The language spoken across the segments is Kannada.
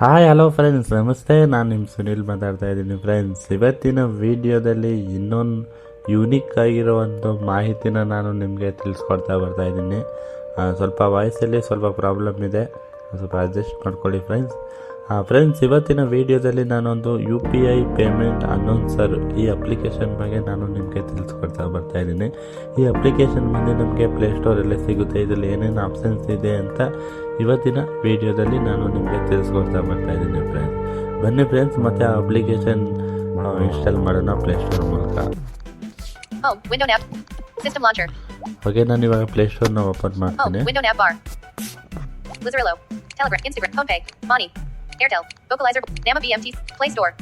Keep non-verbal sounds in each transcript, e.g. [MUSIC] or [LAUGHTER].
hi hello friends ನಮಸ್ತೆ. ನಾನು ನಿಮ್ಮ ಸುನಿಲ್ ಮಾತಾಡ್ತಾ ಇದ್ದೀನಿ ಫ್ರೆಂಡ್ಸ್ ಇವತ್ತಿನ ವಿಡಿಯೋದಲ್ಲಿ ಇನ್ನೊಂದು ಯೂನಿಕ್ ಆಗಿರುವಂಥ ಮಾಹಿತಿನ ನಾನು ನಿಮಗೆ ತಿಳಿಸ್ಕೊಡ್ತಾ ಬರ್ತಾ ಇದ್ದೀನಿ. ಸ್ವಲ್ಪ ವಾಯ್ಸಲ್ಲಿ ಸ್ವಲ್ಪ ಪ್ರಾಬ್ಲಮ್ ಇದೆ. ಸ್ವಲ್ಪ ಅಡ್ಜಸ್ಟ್ ಮಾಡ್ಕೊಳ್ಳಿ ಫ್ರೆಂಡ್ಸ್ ಫ್ರೆಂಡ್ಸ್ ಇವತ್ತಿನ ವಿಡಿಯೋದಲ್ಲಿ ನಾನೊಂದು U P I payment announcer ಈ ಅಪ್ಲಿಕೇಶನ್ ಬಗ್ಗೆ ನಾನು ನಿಮಗೆ ತಿಳಿಸ್ಕೊಡ್ತಾ ಬರ್ತಾ ಇದ್ದೀನಿ. ಈ ಅಪ್ಲಿಕೇಶನ್ ಬಂದು ನಮಗೆ ಪ್ಲೇಸ್ಟೋರಲ್ಲೇ ಸಿಗುತ್ತೆ. ಇದರಲ್ಲಿ ಏನೇನು ಆಪ್ಷನ್ಸ್ ಇದೆ ಅಂತ ಇವತ್ತಿನ ವಿಡಿಯೋದಲ್ಲಿ ನಾನು ನಿಮಗೆ ತಿಳಿಸ್ಕೊಡ್ತಾ ಬರ್ತಾ ಇದ್ದೀನಿ ಫ್ರೆಂಡ್ಸ್ ಬನ್ನಿ ಫ್ರೆಂಡ್ಸ್ ಮತ್ತೆ ಆ ಅಪ್ಲಿಕೇಶನ್ ಇನ್ಸ್ಟಾಲ್ ಮಾಡೋಣ ಪ್ಲೇಸ್ಟೋರ್ ಮೂಲಕ. ಓಕೆ ನಾನು ಇವಾಗ ಪ್ಲೇಸ್ಟೋರ್ನ ಓಪನ್ ಮಾಡ್ತೀನಿ. Lizarillo. Telegram, Instagram, PhonePay, Money, Airtel, Vocalizer, Nama BMT, Play Store.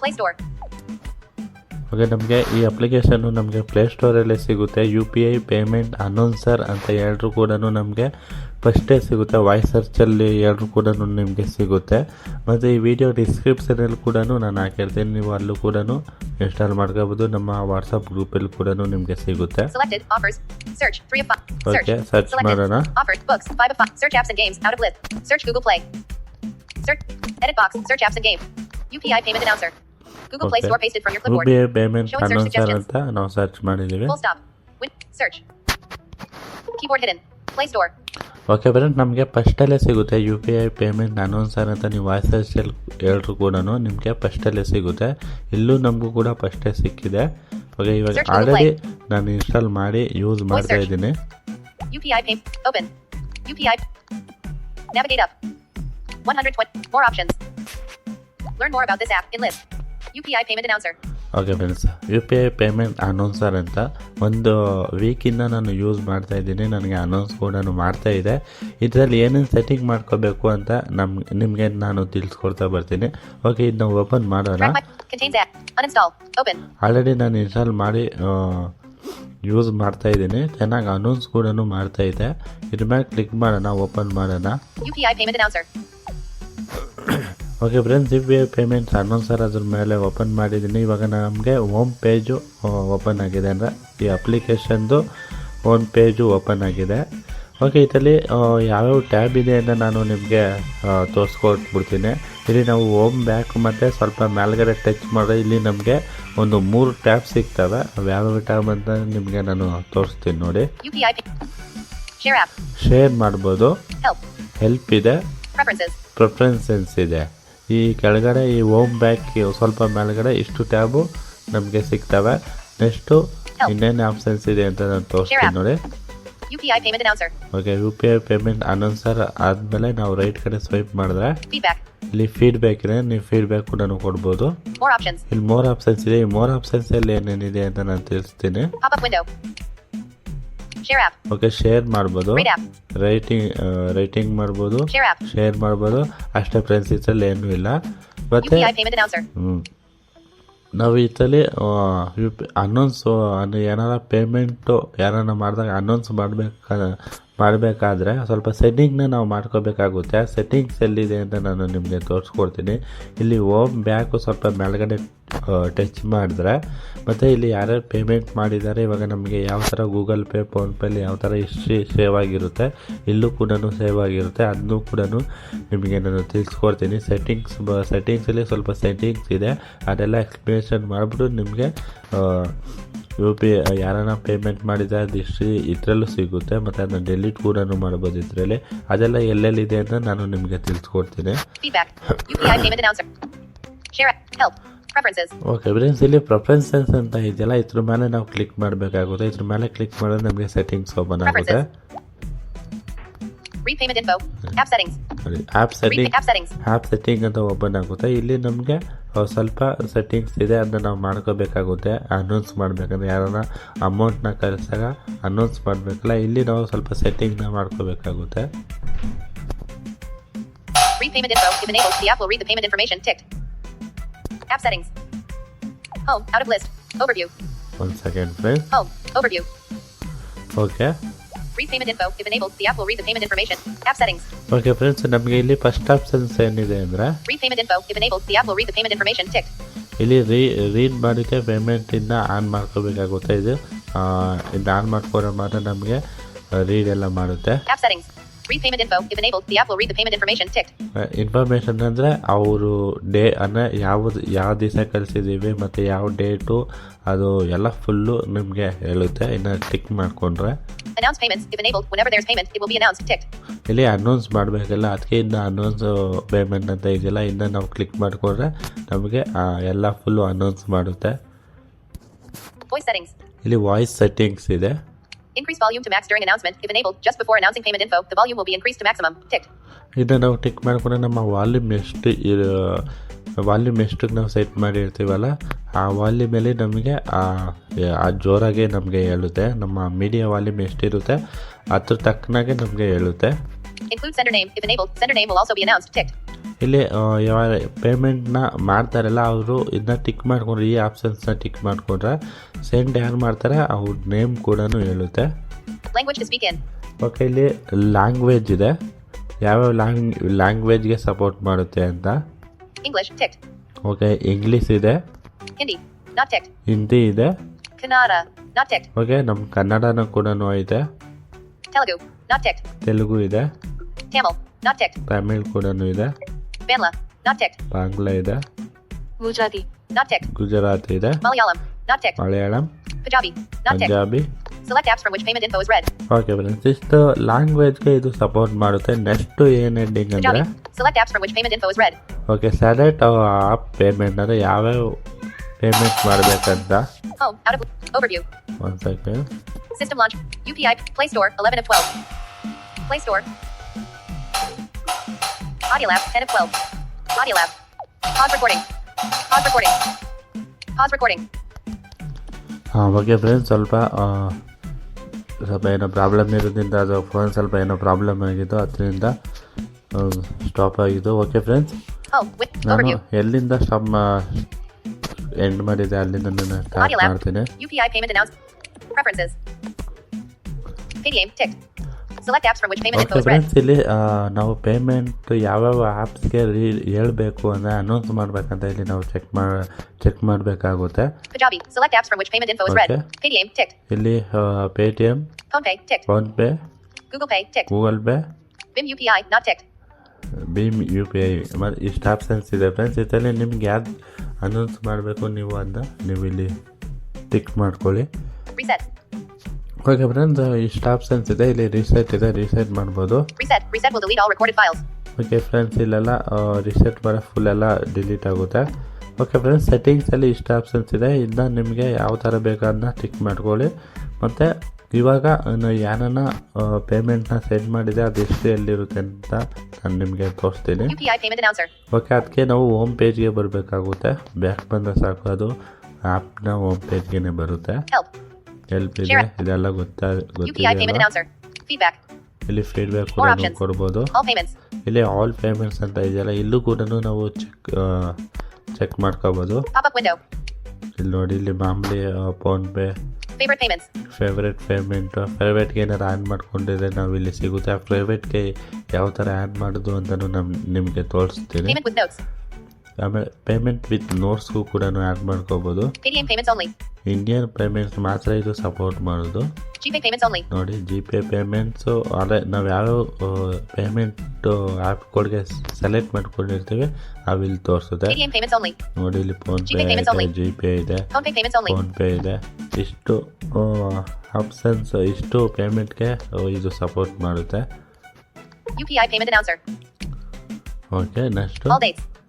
Play Store. Okay ನಮಗೆ ಈ ಅಪ್ಲಿಕೇಶನ್ನು ನಮಗೆ ಪ್ಲೇಸ್ಟೋರಲ್ಲೇ ಸಿಗುತ್ತೆ U P I payment announcer ಅಂತ ಎರಡರೂ ಕೂಡ ನಮಗೆ ಫಸ್ಟೇ ಸಿಗುತ್ತೆ ವಾಯ್ಸ್ ಸರ್ಚಲ್ಲಿ ಎರಡು ಕೂಡ ನಿಮಗೆ ಸಿಗುತ್ತೆ. ಮತ್ತು ಈ ವಿಡಿಯೋ ಡಿಸ್ಕ್ರಿಪ್ಷನಲ್ಲಿ ಕೂಡ ನಾನು ಹಾಕಿರ್ತೀನಿ ನೀವು ಅಲ್ಲೂ ಕೂಡ ಇನ್ಸ್ಟಾಲ್ ಮಾಡ್ಕೋಬೋದು ನಮ್ಮ ವಾಟ್ಸಪ್ ಗ್ರೂಪಲ್ಲಿ ಕೂಡ ನಿಮಗೆ ಸಿಗುತ್ತೆ. ಓಕೆ ಸರ್ಚ್ ಮಾಡೋಣ. ಸರ್ಚ್ ಮಾಡಿದೀವಿ. ಓಕೆ ಬರ ನಮಗೆ ಫಸ್ಟಲ್ಲೇ ಸಿಗುತ್ತೆ. U P I payment announce ಅಂತ ನೀವು ವಾಯ್ಸ್ ಅಲ್ಲಿ ಹೇಳಿದ್ರು ಕೂಡ ನಿಮಗೆ ಫಸ್ಟಲ್ಲೇ ಸಿಗುತ್ತೆ. ಇಲ್ಲೂ ನಮಗೂ ಕೂಡ ಫಸ್ಟೇ ಸಿಕ್ಕಿದೆ. ಓಕೆ ಇವಾಗ ಆಲ್ರೆಡಿ ನಾನು ಇನ್ಸ್ಟಾಲ್ ಮಾಡಿ ಯೂಸ್ ಮಾಡ್ತಾ ಇದ್ದೀನಿ. U P I open navigate up options more app in payment announcer okay friends U P I payment announcer ಅಂತ ಒಂದು ವೀಕಿಂದ ನಾನು ಯೂಸ್ ಮಾಡ್ತಾ ಇದ್ದೀನಿ. ನನಗೆ ಅನೌನ್ಸ್ ಕೂಡ ಮಾಡ್ತಾ ಇದೆ. ಇದರಲ್ಲಿ ಏನೇನು ಸೆಟ್ಟಿಂಗ್ ಮಾಡ್ಕೋಬೇಕು ಅಂತ ನಮ್ ನಿಮಗೆ ನಾನು ತಿಳಿಸ್ಕೊಡ್ತಾ ಬರ್ತೀನಿ. ಓಕೆ ಇದನ್ನ ಓಪನ್ ಮಾಡೋಣ. ಆಲ್ರೆಡಿ ನಾನು ಇನ್ಸ್ಟಾಲ್ ಮಾಡಿ ಯೂಸ್ ಮಾಡ್ತಾ ಇದ್ದೀನಿ. ಚೆನ್ನಾಗಿ ಅನೌನ್ಸ್ ಕೂಡ ಮಾಡ್ತಾ ಇದೆ. ಇದ್ರ ಮೇಲೆ ಕ್ಲಿಕ್ ಮಾಡೋಣ ಓಪನ್ ಮಾಡೋಣ. Okay friends U P I payment announcer ಅದ್ರ ಮೇಲೆ ಓಪನ್ ಮಾಡಿದ್ದೀನಿ. ಇವಾಗ ನಮಗೆ ಹೋಮ್ ಪೇಜು ಓಪನ್ ಆಗಿದೆ ಅಂದರೆ ಈ ಅಪ್ಲಿಕೇಶನ್ದು ಹೋಮ್ ಪೇಜು ಓಪನ್ ಆಗಿದೆ. ಓಕೆ ಇದರಲ್ಲಿ ಯಾವ್ಯಾವ ಟ್ಯಾಬ್ ಇದೆ ಅಂತ ನಾನು ನಿಮಗೆ ತೋರಿಸ್ಕೊಟ್ಬಿಡ್ತೀನಿ. ಇಲ್ಲಿ ನಾವು ಹೋಮ್ ಬ್ಯಾಕ್ ಮತ್ತು ಸ್ವಲ್ಪ ಮೇಲ್ಗಡೆ ಟಚ್ ಮಾಡಿದ್ರೆ ಇಲ್ಲಿ ನಮಗೆ ಒಂದು ಮೂರು ಟ್ಯಾಬ್ ಸಿಗ್ತವೆ. ಅವು ಯಾವ್ಯಾವ ಟ್ಯಾಬ್ ಅಂತ ನಿಮಗೆ ನಾನು ತೋರಿಸ್ತೀನಿ ನೋಡಿ. ಶೇರ್ ಮಾಡ್ಬೋದು. ಹೆಲ್ಪ್ ಇದೆ. ಪ್ರಿಫರೆನ್ಸಸ್ ಇದೆ. ಈ ಕೆಳಗಡೆ ಈ ಓಮ್ ಬ್ಯಾಕ್ ಸ್ವಲ್ಪ ಮೇಲ್ಗಡೆ ಇಷ್ಟು ಟ್ಯಾಬು ನಮಗೆ ಸಿಗ್ತವೆ. ನೆಕ್ಸ್ಟು ಇನ್ನೇನು ಆಪ್ಷನ್ಸ್ ಇದೆ ಅಂತ ನಾನು ತೋರಿಸ್ತೀನಿ ನೋಡಿ. Okay U P I payment announcer ಆದಮೇಲೆ ನಾವು ರೈಟ್ ಕಡೆ ಸ್ವೈಪ್ ಮಾಡಿದ್ರೆ. ಇಲ್ಲಿ ಫೀಡ್ಬ್ಯಾಕ್ ಇದೆ ನೀವು ಫೀಡ್ಬ್ಯಾಕ್ ಕೂಡ ಕೊಡ್ಬೋದು. ಇಲ್ಲಿ ಮೋರ್ ಆಪ್ಷನ್ಸ್ ಇದೆ. ಈ ಮೋರ್ ಆಪ್ಷನ್ಸಲ್ಲಿ ಏನೇನಿದೆ ಅಂತ ನಾನು ತಿಳಿಸ್ತೀನಿ. ಓಕೆ ಶೇರ್ ಮಾಡ್ಬೋದು. ರೈಟಿಂಗ್ ರೈಟಿಂಗ್ ಮಾಡ್ಬೋದು. ಶೇರ್ ಮಾಡ್ಬೋದು. ಅಷ್ಟೇ ಫ್ರೆಂಡ್ಸ್ ಇದರಲ್ಲಿ ಏನೂ ಇಲ್ಲ. ಮತ್ತೆ. ನಾವು ಇದರಲ್ಲಿ ಯು ಪಿ ಅನೌನ್ಸು ಏನಾರ ಪೇಮೆಂಟು ಯಾರನ್ನ ಮಾಡಿದಾಗ ಅನೌನ್ಸ್ ಮಾಡಬೇಕಾ ಮಾಡಬೇಕಾದ್ರೆ ಸ್ವಲ್ಪ ಸೆಟ್ಟಿಂಗ್ನ ನಾವು ಮಾಡ್ಕೋಬೇಕಾಗುತ್ತೆ. ಸೆಟ್ಟಿಂಗ್ಸ್ ಎಲ್ಲಿದೆ ಅಂತ ನಾನು ನಿಮಗೆ ತೋರಿಸ್ಕೊಡ್ತೀನಿ. ಇಲ್ಲಿ ಓಮ್ ಬ್ಯಾಕು ಸ್ವಲ್ಪ ಮೇಲ್ಗಡೆ ಟಚ್ ಮಾಡಿದ್ರೆ, ಮತ್ತು ಇಲ್ಲಿ ಯಾರ್ಯಾರು ಪೇಮೆಂಟ್ ಮಾಡಿದ್ದಾರೆ, ಇವಾಗ ನಮಗೆ ಯಾವ ಥರ ಗೂಗಲ್ ಪೇ ಫೋನ್ಪೇಲಿ ಯಾವ ಥರ ಹಿಸ್ಟ್ರಿ ಸೇವ್ ಆಗಿರುತ್ತೆ, ಇಲ್ಲೂ ಕೂಡ ಸೇವ್ ಆಗಿರುತ್ತೆ ಅದನ್ನು ಕೂಡ ನಿಮಗೆ ನಾನು ತಿಳಿಸ್ಕೊಡ್ತೀನಿ. ಸೆಟ್ಟಿಂಗ್ಸ್ ಬ ಸೆಟ್ಟಿಂಗ್ಸಲ್ಲಿ ಸ್ವಲ್ಪ ಸೆಟ್ಟಿಂಗ್ಸ್ ಇದೆ, ಅದೆಲ್ಲ ಎಕ್ಸ್ಪ್ಲೇಷನ್ ಮಾಡಿಬಿಟ್ಟು ನಿಮಗೆ ಯು ಪಿ ಯಾರನ್ನ ಪೇಮೆಂಟ್ ಮಾಡಿದ ಅದು ಹಿಸ್ಟ್ರಿ ಇದರಲ್ಲೂ ಸಿಗುತ್ತೆ ಮತ್ತು ಅದನ್ನ ಡೆಲಿಟ್ ಕೂಡ ಮಾಡ್ಬೋದು ಇದರಲ್ಲಿ. ಅದೆಲ್ಲ ಎಲ್ಲೆಲ್ಲಿದೆ ಅಂತ ನಾನು ನಿಮಗೆ ತಿಳಿಸ್ಕೊಡ್ತೀನಿ. ಓಕೆ ಫ್ರೆಂಡ್ಸ್ ಇಲ್ಲಿ ಪ್ರಿಫರೆನ್ಸಸ್ ಅಂತ ಇದೆಯಲ್ಲ ಇದ್ರ ಮೇಲೆ ನಾವು ಕ್ಲಿಕ್ ಮಾಡಬೇಕಾಗುತ್ತೆ. ಇದ್ರ ಮೇಲೆ ಕ್ಲಿಕ್ ಮಾಡಿದ್ರೆ ನಮಗೆ ಸೆಟ್ಟಿಂಗ್ಸ್ ಓಪನ್ ಆಗುತ್ತೆ. Repayment info. App settings. App setting. App setting ಅಂತ ಓಪನ್ ಆಗುತ್ತೆ ಇಲ್ಲಿ ನಮಗೆ ಸ್ವಲ್ಪ ಸೆಟ್ಟಿಂಗ್ಸ್ ಇದೆ ಅದನ್ನ ನಾವು ಮಾಡ್ಕೋಬೇಕಾಗುತ್ತೆ ಅನೌನ್ಸ್ ಮಾಡಬೇಕಂದ್ರೆ ಯಾರನ್ನ ಅಮೌಂಟ್ನ ಕಳಿಸಾಗ ಅನೌನ್ಸ್ ಮಾಡಬೇಕಲ್ಲ ಇಲ್ಲಿ ನಾವು ಸ್ವಲ್ಪ ಸೆಟ್ಟಿಂಗ್ನ ಮಾಡ್ಕೋಬೇಕಾಗುತ್ತೆ Repay Repayment info, if enabled, the app will read the payment information ticked. App settings. Home, out of list. Overview. One second, please. Home, overview. Okay Read payment info, if enabled, the app will read the payment information. App settings. Okay friends ನಮಗೆ ಇಲ್ಲಿ ಫಸ್ಟ್ ಆಪ್ಷನ್ಸ್ ಏನಿದೆ ಅಂದರೆ Read payment info, if enabled, the app will read the payment information ticked. ಇಲ್ಲಿ ರೀ ರೀಡ್ ಮಾಡೋಕ್ಕೆ ಪೇಮೆಂಟಿಂದ ಆನ್ ಮಾಡ್ಕೋಬೇಕಾಗುತ್ತೆ ಇದು ಇದು ಆನ್ ಮಾಡ್ಕೊಂಡ್ರೆ ಮಾತ್ರ ನಮಗೆ ರೀಡ್ ಎಲ್ಲ ಮಾಡುತ್ತೆ App settings. Read payment info, if enabled, the app will read the payment information ticked. Information ಅಂದರೆ ಅವರು ಡೇ ಅಂದರೆ ಯಾವುದು ಯಾವ ದಿವಸ ಕಳಿಸಿದ್ದೀವಿ ಮತ್ತು ಯಾವ ಡೇಟು ಅದು ಎಲ್ಲ ಫುಲ್ಲು ನಿಮಗೆ ಹೇಳುತ್ತೆ ಇನ್ನು ಟಿಕ್ ಮಾಡಿಕೊಂಡ್ರೆ. ಇಲ್ಲಿ ಅನೌನ್ಸ್ ಮಾಡಬೇಕಲ್ಲ ಅದಕ್ಕೆ ಇನ್ನು ಅನೌನ್ಸ್ ಪೇಮೆಂಟ್ ಅಂತ ಇದೆಯಲ್ಲ ಇನ್ನು ನಾವು ಕ್ಲಿಕ್ ಮಾಡಿಕೊಂಡ್ರೆ ನಮಗೆ ಎಲ್ಲ ಫುಲ್ಲು ಅನೌನ್ಸ್ ಮಾಡುತ್ತೆ ಇಲ್ಲಿ ವಾಯ್ಸ್ ಸೆಟ್ಟಿಂಗ್ಸ್ ಇದೆ Increase volume to max during announcement, if enabled, just before announcing payment info, the volume will be increased to maximum. Ticked. ಇದನ್ನ ನಾವು ಟಿಕ್ ಮಾಡಿಕೊಂಡ್ರೆ ನಮ್ಮ ವಾಲ್ಯೂಮ್ ಎಷ್ಟು ವಾಲ್ಯೂಮ್ ಎಷ್ಟಕ್ಕೆ ನಾವು ಸೆಟ್ ಮಾಡಿರ್ತೀವಲ್ಲ ಆ ವಾಲ್ಯೂಮ್ ಮೇಲೆ ನಮಗೆ ಆ ಜೋರಾಗಿ ನಮಗೆ ಹೇಳುತ್ತೆ. ನಮ್ಮ ಮೀಡಿಯಾ ವಾಲ್ಯೂಮ್ ಎಷ್ಟಿರುತ್ತೆ ಅದ್ರ ತಕ್ಕನಾಗೆ ನಮಗೆ ಹೇಳುತ್ತೆ. ಇಲ್ಲಿ ಯಾವ ಪೇಮೆಂಟ್ನ ಮಾಡ್ತಾರಲ್ಲ ಅವರು ಇದನ್ನ ಟಿಕ್ ಮಾಡ್ಕೊಂಡ್ರೆ ಈ ಆಪ್ಷನ್ಸ್ನ ಟಿಕ್ ಮಾಡಿಕೊಂಡ್ರೆ ಸೆಂಡ್ ಯಾರು ಮಾಡ್ತಾರೆ ಅವ್ರ ನೇಮ್ ಕೂಡ ಹೇಳುತ್ತೆ. ಓಕೆ ಇಲ್ಲಿ ಲ್ಯಾಂಗ್ವೇಜ್ ಇದೆ. ಯಾವ್ಯಾವ ಲ್ಯಾಂಗ್ ಲ್ಯಾಂಗ್ವೇಜ್ಗೆ ಸಪೋರ್ಟ್ ಮಾಡುತ್ತೆ ಅಂತ. ಓಕೆ ಇಂಗ್ಲೀಷ್ ಇದೆ. ನಾಟ್ ಹಿಂದಿ ಇದೆ? ಕನ್ನಡ ನಾಟ್ ಓಕೆ ನಮ್ಮ ಕನ್ನಡನ ಕೂಡ ಇದೆ. ತೆಲುಗು ಇದೆ. ತಮಿಳ್ ಕೂಡ ಇದೆ. ಕೇಮ ಇದೆ. ಗುಜರಾತ್ ಇದೆ. ಮಲಯಾಳಂ. ನಾಟ್ ಚಕ್ ಮಲೆಯಾಳಮ್ ಪುಚಾರಿ ನಾಬಿ ಸೊಲಾ ಟ್ಯಾಪ್ನ ಟೈಮಲ್ಲಿ ಸೊಪ್ಪು ಓಕೆ ಬ್ರೈನ್ ಜಸ್ಟ್ ಲಾಂಗ್ವೇಜ್ಗೆ ಇದು ಸಪೋರ್ಟ್ ಮಾಡುತ್ತೆ. ನೆಕ್ಸ್ಟ್ ಏನಂದ್ರೆ ಎಂಡಿಂಗ್ ಆಫ್ನ ಓಕೆ ಸೆಲೆಕ್ಟ್ ಆಪ್ ಪೇಮೆಂಟ್ ಯಾವ ಯಾವ ಪೇಮೆಂಟ್ ಮಾಡಬೇಕಂತ Home. Out of overview. ಒಂದು second System launch. UPI. Play Store. 11 of 12. Play Store. Audiolab. 10 of 12. Audiolab. Pause recording. Pause recording. Pause recording. ಹಾಂ ಓಕೆ ಫ್ರೆಂಡ್ಸ್ ಸ್ವಲ್ಪ ಆ, ಸ್ವಲ್ಪ ಏನೋ ಪ್ರಾಬ್ಲಮ್ ಇರೋದ್ರಿಂದ ಅದು ಫೋನ್ ಸ್ವಲ್ಪ ಏನೋ ಪ್ರಾಬ್ಲಮ್ ಆಗಿತ್ತು ಅದರಿಂದ ಸ್ಟಾಪ್ ಆಗಿತ್ತು ಓಕೆ ಫ್ರೆಂಡ್ಸ್ Home. With ನಾನು overview. ಎಲ್ಲಿಂದ ಸ್ಟಾಪ್ ಎಂಡ್ ಮಾಡಿದರೆ ಅಲ್ಲಿಂದ ನನ್ನ card ಕಾರ್ತನೆ UPI payment announced preferences Paytm tick so what apps ಇಲ್ಲಿ ನಾವು ನೌ ಪೇಮೆಂಟ್ ಯಾವ ಯಾವ ಆಪ್ಸ್ಗೆ ಹೇಳ್ಬೇಕು ಅಂತ ಇಲ್ಲಿ ನಾವು ಚೆಕ್ ಮಾಡ್ ಚೆಕ್ ಮಾಡಬೇಕಾಗುತ್ತೆ. ಇಲ್ಲಿ ಆ Paytm PhonePe Google Pay BHIM UPI not tick BHIM UPI Mal is top sensitive friends એટલે ನಿಮಗೆ ಯಾದ್ ಅನೌನ್ಸ್ ಮಾಡಬೇಕು ನೀವು ಅದನ್ನ ನೀವು ಇಲ್ಲಿ ಟಿಕ್ ಮಾಡ್ಕೊಳ್ಳಿ. ಓಕೆ ಫ್ರೆಂಡ್ಸ್ ಇಷ್ಟು ಆಪ್ಷನ್ಸ್ ಇದೆ ಇಲ್ಲಿ ರಿಸೆಟ್ ಇದೆ ರಿಸೆಟ್ ಮಾಡ್ಬೋದು. ಓಕೆ ಫ್ರೆಂಡ್ಸ್ ಇಲ್ಲೆಲ್ಲ ರಿಸೆಟ್ ಮಾಡೋ ಫುಲ್ ಎಲ್ಲ ಡಿಲೀಟ್ ಆಗುತ್ತೆ. ಓಕೆ ಫ್ರೆಂಡ್ಸ್ ಸೆಟ್ಟಿಂಗ್ಸಲ್ಲಿ ಇಷ್ಟು ಆಪ್ಷನ್ಸ್ ಇದೆ ಇದನ್ನ ನಿಮಗೆ ಯಾವ ಥರ ಬೇಕು ಅದನ್ನ ಟಿಕ್ ಮಾಡ್ಕೊಳ್ಳಿ. ಮತ್ತು ಇವಾಗ ಯಾರನ್ನ ಪೇಮೆಂಟ್ನ ಸೆಂಡ್ ಮಾಡಿದೆ ಅದು ಎಷ್ಟು ಎಲ್ಲಿರುತ್ತೆ ಅಂತ ನಾನು ನಿಮಗೆ ತೋರಿಸ್ತೀನಿ. ಓಕೆ ಅದಕ್ಕೆ ನಾವು ಹೋಮ್ ಪೇಜ್ಗೆ ಬರಬೇಕಾಗುತ್ತೆ ಬ್ಯಾಕ್ ಬಂದರೆ ಸಾಕು ಅದು ಆ್ಯಪ್ನ ಹೋಮ್ ಪೇಜ್ಗೆ ಬರುತ್ತೆ. ಹೆಲ್ಪ್ ಇದೆ. ಇದೆಲ್ಲ ಗೊತ್ತಾ ಗೊತ್ತಿದೆ. ಇಲ್ಲಿ ಫೀಡ್ಬ್ಯಾಕ್ ಕೂಡ options. ಕೊಡ್ಬೋದು. ಇಲ್ಲಿ ಆಲ್ ಪೇಮೆಂಟ್ಸ್ ಅಂತ ಇದೆಯಲ್ಲ ಇಲ್ಲೂ ಕೂಡ ನಾವು ಚೆಕ್ ಚೆಕ್ ಮಾಡ್ಕೋಬೋದು. ಇಲ್ಲಿ ನೋಡಿ ಇಲ್ಲಿ ಮಾಮೂಲಿ ಫೋನ್ಪೇ. ಫೇವ್ರೆಟ್ ಪೇಮೆಂಟ್ ಫೇವ್ರೇಟ್ಗೆ ಏನಾರು ಆ್ಯಡ್ ಮಾಡ್ಕೊಂಡಿದ್ರೆ ನಾವು ಇಲ್ಲಿ ಸಿಗುತ್ತೆ. ಆ ಫೇವ್ರೆಟ್ಗೆ ಯಾವ ಥರ ಆ್ಯಡ್ ಮಾಡೋದು ಅಂತಲೂ ನಮ್ಮ ನಿಮಗೆ ತೋರಿಸ್ತೀನಿ. ಆಮೇಲೆ ಪೇಮೆಂಟ್ ವಿತ್ ನೋಟ್ಸ್ಗೂ ಕೂಡ ಆ್ಯಡ್ ಮಾಡ್ಕೋಬೋದು only. ಇಂಡಿಯನ್ ಪೇಮೆಂಟ್ಸ್ ಮಾತ್ರ ಇದು ಸಪೋರ್ಟ್ ಮಾಡೋದು. ನೋಡಿ ಜಿ ಪೇ ಪೇಮೆಂಟ್ಸು ಅದೇ ನಾವು ಯಾವ್ಯಾವ ಪೇಮೆಂಟ್ ಆ್ಯಪ್ಗಳಿಗೆ ಸೆಲೆಕ್ಟ್ ಮಾಡ್ಕೊಂಡಿರ್ತೀವಿ ಅವು ಇಲ್ಲಿ ತೋರಿಸುತ್ತೆ. ನೋಡಿ ಇಲ್ಲಿ ಫೋನ್ಪೇ. ಜಿ ಪೇ ಇದೆ ಫೋನ್ ಪೇ only. ಫೋನ್ಪೇ ಇದೆ ಇಷ್ಟು ಆಪ್ಷನ್ಸ್ ಇಷ್ಟು ಪೇಮೆಂಟ್ಗೆ ಇದು ಸಪೋರ್ಟ್ ಮಾಡುತ್ತೆ. Okay next.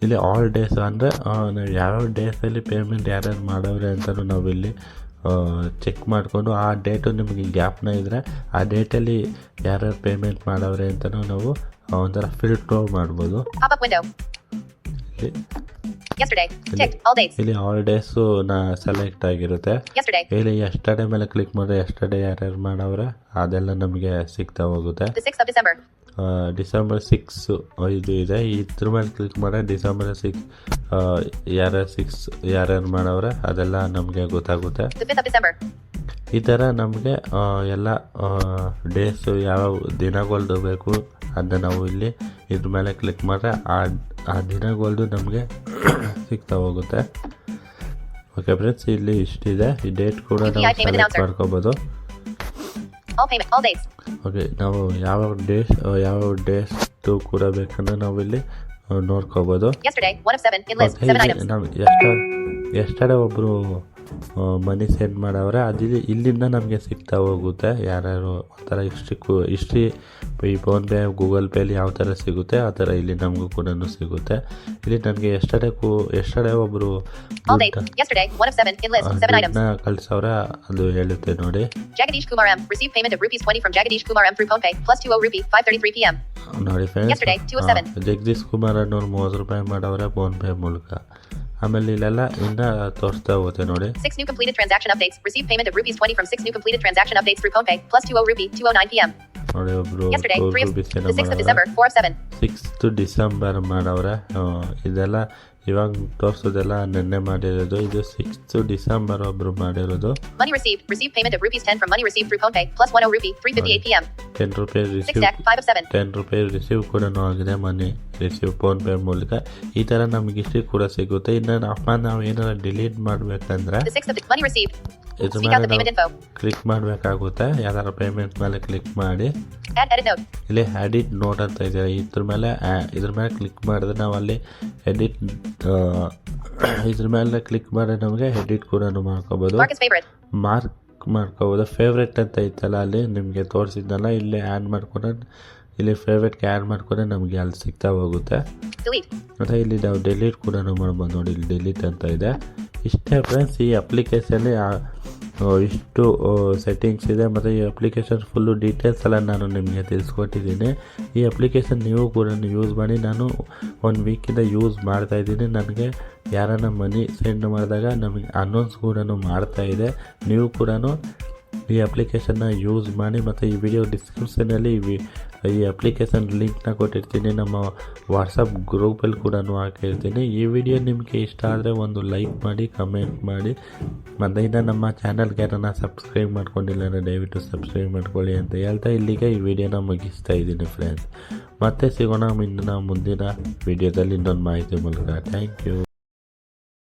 ಇಲ್ಲಿ ಆಲ್ ಡೇಸ್ ಅಂದರೆ ನಾವು ಯಾವ್ಯಾವ ಡೇಸಲ್ಲಿ ಪೇಮೆಂಟ್ ಯಾರ್ಯಾರು ಮಾಡವ್ರೆ ಅಂತಲೂ ನಾವು ಇಲ್ಲಿ ಚೆಕ್ ಮಾಡಿಕೊಂಡು ಆ ಡೇಟು ನಿಮಗೆ ಗ್ಯಾಪ್ನ ಇದ್ದರೆ ಆ ಡೇಟಲ್ಲಿ ಯಾರ್ಯಾರು ಪೇಮೆಂಟ್ ಮಾಡವ್ರೆ ಅಂತಲೂ ನಾವು ಒಂಥರ ಫಿಲ್ಟ್ರ್ ಮಾಡ್ಬೋದು. ಇಲ್ಲಿ. ಆಲ್ ಡೇಸು ನಾ ಸೆಲೆಕ್ಟ್ ಆಗಿರುತ್ತೆ. ಇಲ್ಲಿ ಎಷ್ಟೇ ಮೇಲೆ ಕ್ಲಿಕ್ ಮಾಡಿದ್ರೆ ಎಷ್ಟೇ ಯಾರ್ಯಾರು ಮಾಡವ್ರೆ ಅದೆಲ್ಲ ನಮಗೆ ಸಿಗ್ತಾ ಹೋಗುತ್ತೆ. The 6th of December. December six ಇದು ಇದೆ. ಇದ್ರ ಮೇಲೆ ಕ್ಲಿಕ್ ಮಾಡಿ ಡಿಸೆಂಬರ್ ಸಿಕ್ಸ್ ಯಾರ್ಯಾರು ಸಿಕ್ಸ್ ಯಾರ್ಯಾರು ಮಾಡವ್ರೆ ಅದೆಲ್ಲ ನಮಗೆ ಗೊತ್ತಾಗುತ್ತೆ. The 5th of ಈ ಥರ ನಮಗೆ ಎಲ್ಲ ಡೇಸು ಯಾವ ದಿನಗಳ್ದು ಬೇಕು ಅದನ್ನ ನಾವು ಇಲ್ಲಿ ಇದ್ರ ಮೇಲೆ ಕ್ಲಿಕ್ ಮಾಡಿದ್ರೆ ಆ ಆ ದಿನಗಳ್ದು ನಮಗೆ [COUGHS] ಸಿಗ್ತಾ ಹೋಗುತ್ತೆ. ಓಕೆ ಫ್ರೆಂಡ್ಸ್ ಇಲ್ಲಿ ಇಷ್ಟಿದೆ. ಈ ಡೇಟ್ ಕೂಡ ನಾವು ಸೆಲೆಕ್ಟ್. ಮಾಡ್ಕೋಬೋದು. All payment. All days. Okay ನಾವು ಯಾವ ಡೇಸ್ ಯಾವ ಡೇಸ್ದು ಕೂಡ ಬೇಕಂದ್ರೆ ನಾವು ಇಲ್ಲಿ ನೋಡ್ಕೋಬೋದು Yesterday. 1 of 7. In list. 7 ಇಲ್ಲಿ items. ನಾವು ಎಷ್ಟು ಎಷ್ಟಡೆ ಒಬ್ಬರು ಮನಿ ಸೆಂಡ್ ಮಾಡವ್ರೆ ಅದು ಇಲ್ಲಿಂದ ನಮಗೆ ಸಿಗ್ತಾ ಹೋಗುತ್ತೆ ಯಾರ್ಯಾರು ಒಂಥರ ಹಿಸ್ಟ್ರಿ ಹಿಸ್ಟ್ರಿ ಈ ಫೋನ್ಪೇ ಗೂಗಲ್ ಪೇಲಿ ಯಾವ ಥರ ಸಿಗುತ್ತೆ ಆ ಥರ ಇಲ್ಲಿ ನಮಗೂ ಕೂಡ ಸಿಗುತ್ತೆ ಇಲ್ಲಿ ನನಗೆ ಎಷ್ಟಡೆ ಕೂ ಎಷ್ಟಡೆ ಒಬ್ಬರು ಕಳಿಸವ್ರೆ date. Yesterday. 1 7. In list. 7 items. ಕಳ್ಸವ್ರೆ ಅದು ಹೇಳುತ್ತೆ ನೋಡಿ Jagadish Kumar M receive payment of rupees 20 Jagadish Kumar M PhonePe Plus 20 rupee. 5.33 PM ನೋಡಿ. ಫ್ರೆಂಡ್ಸ್ ಜಗದೀಶ್ ಕುಮಾರ್ ಅನ್ನೋರು ಮೂವತ್ತು ರೂಪಾಯಿ ಮಾಡವ್ರೆ ಫೋನ್ಪೇ ಮೂಲಕ ಆಮೇಲೆ ಇಲ್ಲೆಲ್ಲ ಇನ್ನೂ ತೋರಿಸ್ತಾ ಹೋಗುತ್ತೆ ನೋಡಿ 6 new completed transaction updates. Received payment of rupees 20 from 6 new completed transaction updates through PhonePe. Plus 20 rupee. 209 p.m. ನೋಡಿ ಒಬ್ರು Yesterday. 3 of rupees the 6th of December. 4 of 7. Sixth December ಮಾಡವ್ರೆ ಆ, ಇದೆಲ್ಲ ಇವಾಗ ತೋರಿಸೋದೆಲ್ಲ ನಿನ್ನೆ ಮಾಡಿರೋದು ಇದು ಸಿಕ್ಸ್ತ್ ಡಿಸೆಂಬರ್ ಒಬ್ರು ಮಾಡಿರೋದು money receive receive payment of rupees 10 from money receive through PhonePe plus 10 rupee 3.58 p.m. Ten rupees receive stack. 5 of 7. Ten rupees receive ಕೂಡ ಆಗಿದೆ ಮನಿ ರಿಸೀವ್ ಫೋನ್ ಪೇ ಮೂಲಕ ಈ ತರ ನಮಗೆ ಇಷ್ಟು ಕೂಡ ಸಿಗುತ್ತೆ ಇನ್ನು ಅಪ್ಪ ನಾವು ಏನಾರ ಡಿಲೀಟ್ ಮಾಡಬೇಕಂದ್ರೆ The 6th of the money received. ಇದ್ರ ಮೇಲೆ. ಕ್ಲಿಕ್ ಮಾಡಬೇಕಾಗುತ್ತೆ ಯಾವ್ದಾರ ಪೇಮೆಂಟ್ ಮೇಲೆ ಕ್ಲಿಕ್ ಮಾಡಿ. ಇಲ್ಲಿ ಎಡಿಟ್ ನೋಟ್ ಅಂತ ಇದೆ ಇದ್ರ ಮೇಲೆ ಇದ್ರ ಮೇಲೆ ಕ್ಲಿಕ್ ಮಾಡಿದ್ರೆ ನಾವು ಅಲ್ಲಿ ಎಡಿಟ್ [COUGHS] ಇದ್ರ ಮೇಲೆ ಕ್ಲಿಕ್ ಮಾಡಿದ್ರೆ ನಮಗೆ ಎಡಿಟ್ ಕೂಡ ಮಾಡ್ಕೋಬೋದು. ಮಾರ್ಕ್ ಮಾಡ್ಕೋಬೋದು ಫೇವ್ರೆಟ್ ಅಂತ ಐತಲ್ಲ ಅಲ್ಲಿ ನಿಮಗೆ ತೋರಿಸಿದ್ದಲ್ಲ ಇಲ್ಲಿ ಆ್ಯಡ್ ಮಾಡ್ಕೊಂಡ್ರೆ ಇಲ್ಲಿ ಫೇವ್ರೆಟ್ಗೆ ಆ್ಯಡ್ ಮಾಡ್ಕೊಂಡ್ರೆ ನಮಗೆ ಅಲ್ಲಿ ಸಿಗ್ತಾ ಹೋಗುತ್ತೆ. ಮತ್ತು ಇಲ್ಲಿ ನಾವು ಡೆಲೀಟ್ ಕೂಡ ಮಾಡ್ಬೋದು ನೋಡಿ ಇಲ್ಲಿ ಡೆಲೀಟ್ ಅಂತ ಇದೆ. ಇಷ್ಟೇ ಫ್ರೆಂಡ್ಸ್ ಈ ಅಪ್ಲಿಕೇಶನ್ ಇಷ್ಟು ಸೆಟ್ಟಿಂಗ್ಸ್ ಇದೆ. ಮತ್ತು ಈ ಅಪ್ಲಿಕೇಶನ್ ಫುಲ್ಲು ಡೀಟೇಲ್ಸ್ ಎಲ್ಲ ನಾನು ನಿಮಗೆ ತಿಳಿಸ್ಕೊಟ್ಟಿದ್ದೀನಿ. ಈ ಅಪ್ಲಿಕೇಶನ್ ನೀವು ಕೂಡ ಯೂಸ್ ಮಾಡಿ. ನಾನು ಒಂದು ವೀಕಿಂದ ಯೂಸ್ ಮಾಡ್ತಾ ಇದ್ದೀನಿ. ನನಗೆ ಯಾರನ್ನ ಮನಿ ಸೆಂಡ್ ಮಾಡಿದಾಗ ನಮಗೆ ಅನೌನ್ಸ್ ಕೂಡ ಮಾಡ್ತಾ ಇದೆ. ನೀವು ಕೂಡ ಈ ಅಪ್ಲಿಕೇಶನ್ನ ಯೂಸ್ ಮಾಡಿ ಮತ್ತು ಈ ವಿಡಿಯೋ ಡಿಸ್ಕ್ರಿಪ್ಷನಲ್ಲಿ ಈ ಅಪ್ಲಿಕೇಶನ್ ಲಿಂಕ್ನ ಕೊಟ್ಟಿರ್ತೀನಿ. ನಮ್ಮ ವಾಟ್ಸಪ್ ಗ್ರೂಪಲ್ಲಿ ಕೂಡ ಹಾಕಿರ್ತೀನಿ. ಈ ವಿಡಿಯೋ ನಿಮಗೆ ಇಷ್ಟ ಆದರೆ ಒಂದು ಲೈಕ್ ಮಾಡಿ ಕಮೆಂಟ್ ಮಾಡಿ. ಮತ್ತು ಇನ್ನು ನಮ್ಮ ಚಾನಲ್ಗೆ ಯಾರನ್ನ ಸಬ್ಸ್ಕ್ರೈಬ್ ಮಾಡ್ಕೊಂಡಿಲ್ಲ ಅಂದರೆ ದಯವಿಟ್ಟು ಸಬ್ಸ್ಕ್ರೈಬ್ ಮಾಡ್ಕೊಳ್ಳಿ ಅಂತ ಹೇಳ್ತಾ ಇಲ್ಲಿಗೆ ಈ ವಿಡಿಯೋನ ಮುಗಿಸ್ತಾ ಇದ್ದೀನಿ ಫ್ರೆಂಡ್ಸ್ ಮತ್ತೆ ಸಿಗೋಣ ಇನ್ನು ಮುಂದಿನ ವಿಡಿಯೋದಲ್ಲಿ ಇನ್ನೊಂದು ಮಾಹಿತಿ ಮೂಲಕ. Thank you